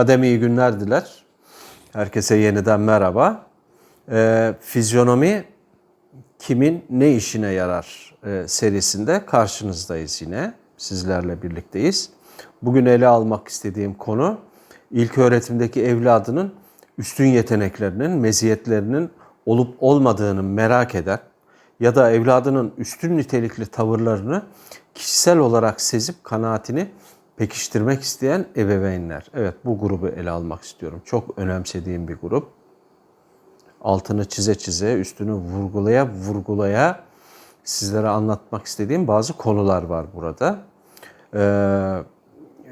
Kademi iyi günler diler. Herkese yeniden merhaba. Ee, fizyonomi kimin ne işine yarar e, serisinde karşınızdayız yine. Sizlerle birlikteyiz. Bugün ele almak istediğim konu ilk öğretimdeki evladının üstün yeteneklerinin, meziyetlerinin olup olmadığını merak eden ya da evladının üstün nitelikli tavırlarını kişisel olarak sezip kanaatini pekiştirmek isteyen ebeveynler. Evet bu grubu ele almak istiyorum. Çok önemsediğim bir grup. Altını çize çize, üstünü vurgulaya vurgulaya sizlere anlatmak istediğim bazı konular var burada. Ee,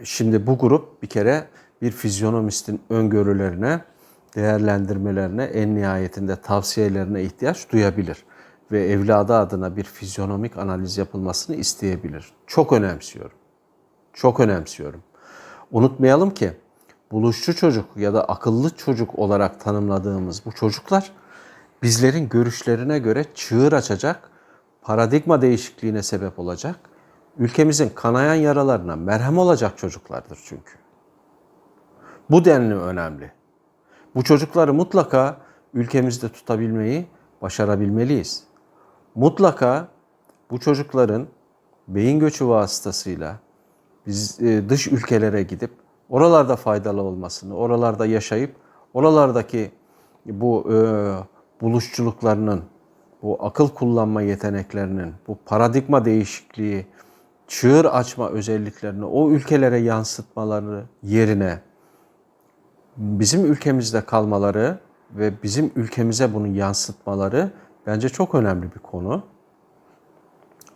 şimdi bu grup bir kere bir fizyonomistin öngörülerine, değerlendirmelerine, en nihayetinde tavsiyelerine ihtiyaç duyabilir ve evladı adına bir fizyonomik analiz yapılmasını isteyebilir. Çok önemsiyorum. Çok önemsiyorum. Unutmayalım ki buluşçu çocuk ya da akıllı çocuk olarak tanımladığımız bu çocuklar bizlerin görüşlerine göre çığır açacak, paradigma değişikliğine sebep olacak, ülkemizin kanayan yaralarına merhem olacak çocuklardır çünkü. Bu denli önemli. Bu çocukları mutlaka ülkemizde tutabilmeyi başarabilmeliyiz. Mutlaka bu çocukların beyin göçü vasıtasıyla dış ülkelere gidip oralarda faydalı olmasını, oralarda yaşayıp oralardaki bu e, buluşçuluklarının, bu akıl kullanma yeteneklerinin, bu paradigma değişikliği, çığır açma özelliklerini o ülkelere yansıtmaları yerine bizim ülkemizde kalmaları ve bizim ülkemize bunu yansıtmaları bence çok önemli bir konu.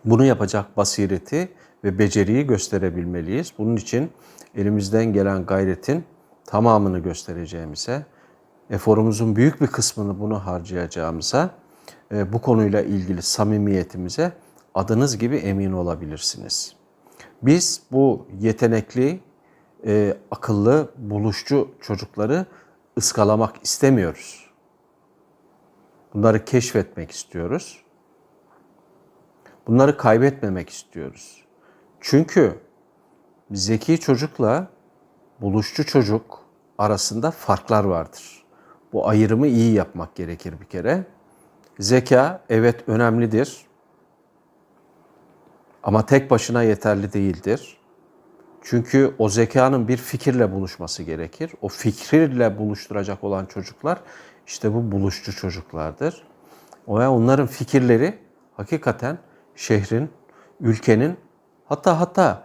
Bunu yapacak basireti ve beceriyi gösterebilmeliyiz. Bunun için elimizden gelen gayretin tamamını göstereceğimize, eforumuzun büyük bir kısmını bunu harcayacağımıza, e, bu konuyla ilgili samimiyetimize adınız gibi emin olabilirsiniz. Biz bu yetenekli, e, akıllı, buluşçu çocukları ıskalamak istemiyoruz. Bunları keşfetmek istiyoruz. Bunları kaybetmemek istiyoruz. Çünkü zeki çocukla buluşçu çocuk arasında farklar vardır. Bu ayrımı iyi yapmak gerekir bir kere. Zeka evet önemlidir. Ama tek başına yeterli değildir. Çünkü o zekanın bir fikirle buluşması gerekir. O fikirle buluşturacak olan çocuklar işte bu buluşçu çocuklardır. Ya onların fikirleri hakikaten şehrin, ülkenin hatta hatta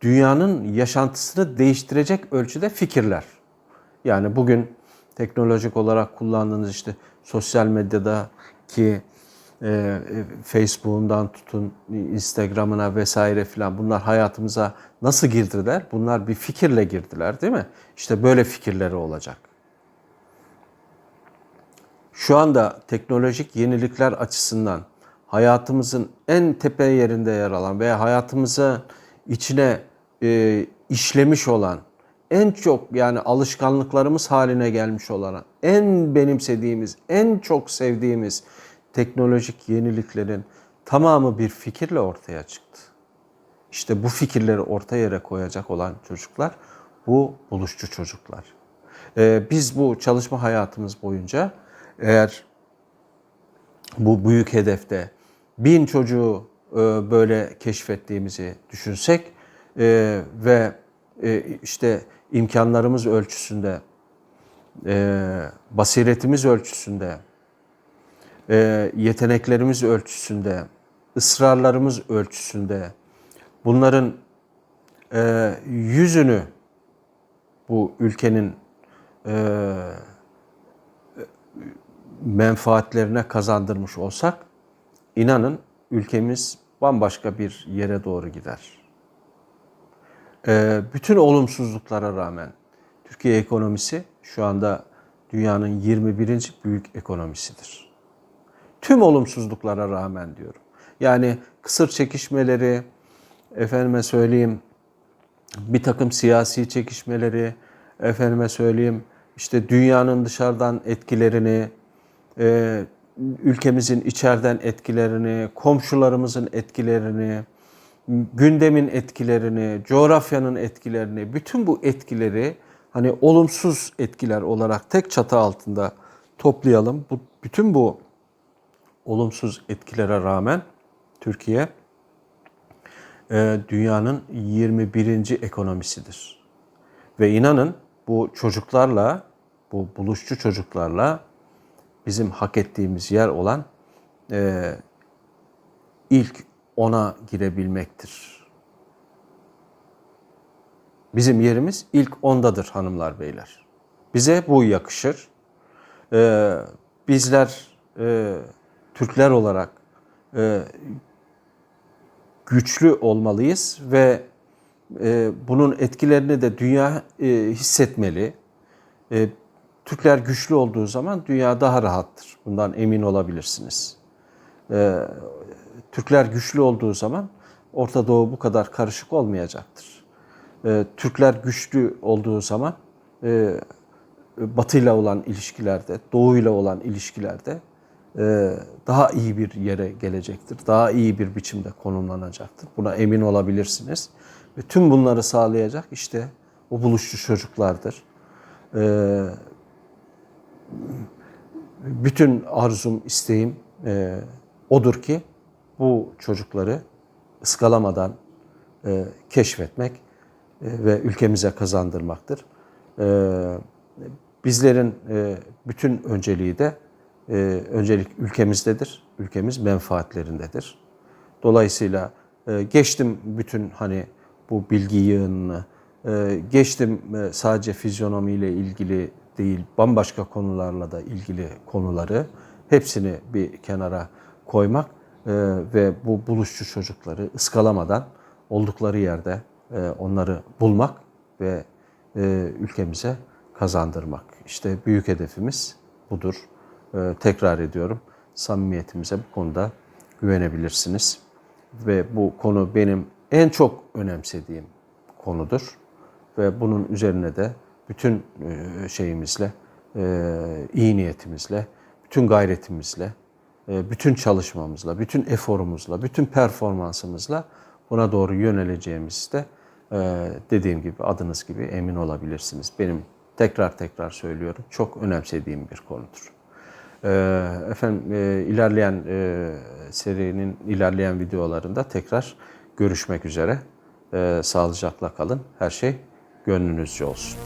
dünyanın yaşantısını değiştirecek ölçüde fikirler. Yani bugün teknolojik olarak kullandığınız işte sosyal medyadaki e, Facebook'undan tutun Instagram'ına vesaire filan bunlar hayatımıza nasıl girdiler? Bunlar bir fikirle girdiler değil mi? İşte böyle fikirleri olacak. Şu anda teknolojik yenilikler açısından hayatımızın en tepe yerinde yer alan veya hayatımıza içine e, işlemiş olan en çok yani alışkanlıklarımız haline gelmiş olan en benimsediğimiz, en çok sevdiğimiz teknolojik yeniliklerin tamamı bir fikirle ortaya çıktı. İşte bu fikirleri orta yere koyacak olan çocuklar bu buluşçu çocuklar. Ee, biz bu çalışma hayatımız boyunca eğer bu büyük hedefte bin çocuğu e, böyle keşfettiğimizi düşünsek e, ve e, işte imkanlarımız ölçüsünde, basiretimiz ölçüsünde, yeteneklerimiz ölçüsünde, ısrarlarımız ölçüsünde bunların yüzünü bu ülkenin menfaatlerine kazandırmış olsak inanın ülkemiz bambaşka bir yere doğru gider. Ee, bütün olumsuzluklara rağmen Türkiye ekonomisi şu anda dünyanın 21. büyük ekonomisidir. Tüm olumsuzluklara rağmen diyorum. Yani kısır çekişmeleri, efendime söyleyeyim bir takım siyasi çekişmeleri, efendime söyleyeyim işte dünyanın dışarıdan etkilerini, e, ülkemizin içeriden etkilerini, komşularımızın etkilerini, gündemin etkilerini, coğrafyanın etkilerini, bütün bu etkileri hani olumsuz etkiler olarak tek çatı altında toplayalım. Bu bütün bu olumsuz etkilere rağmen Türkiye e, dünyanın 21. ekonomisidir. Ve inanın bu çocuklarla, bu buluşçu çocuklarla bizim hak ettiğimiz yer olan e, ilk ona girebilmektir. Bizim yerimiz ilk ondadır hanımlar beyler. Bize bu yakışır. Ee, bizler e, Türkler olarak e, güçlü olmalıyız ve e, bunun etkilerini de dünya e, hissetmeli. E, Türkler güçlü olduğu zaman dünya daha rahattır. Bundan emin olabilirsiniz. E, Türkler güçlü olduğu zaman Orta Doğu bu kadar karışık olmayacaktır. E, Türkler güçlü olduğu zaman e, Batı'yla olan ilişkilerde, Doğu'yla olan ilişkilerde e, daha iyi bir yere gelecektir. Daha iyi bir biçimde konumlanacaktır. Buna emin olabilirsiniz. Ve tüm bunları sağlayacak işte o buluşçu çocuklardır. E, bütün arzum, isteğim e, odur ki bu çocukları ıskalamadan e, keşfetmek e, ve ülkemize kazandırmaktır. E, bizlerin e, bütün önceliği de e, öncelik ülkemizdedir. Ülkemiz menfaatlerindedir. Dolayısıyla e, geçtim bütün hani bu bilgi yığınını, e, geçtim e, sadece fizyonomiyle ilgili değil, bambaşka konularla da ilgili konuları hepsini bir kenara koymak e, ve bu buluşçu çocukları ıskalamadan oldukları yerde e, onları bulmak ve e, ülkemize kazandırmak. İşte büyük hedefimiz budur. Tekrar ediyorum, samimiyetimize bu konuda güvenebilirsiniz. Ve bu konu benim en çok önemsediğim konudur. Ve bunun üzerine de bütün e, şeyimizle, e, iyi niyetimizle, bütün gayretimizle, e, bütün çalışmamızla, bütün eforumuzla, bütün performansımızla buna doğru yöneleceğimizde dediğim gibi adınız gibi emin olabilirsiniz. Benim tekrar tekrar söylüyorum çok önemsediğim bir konudur. Efendim ilerleyen serinin ilerleyen videolarında tekrar görüşmek üzere. Sağlıcakla kalın. Her şey gönlünüzce olsun.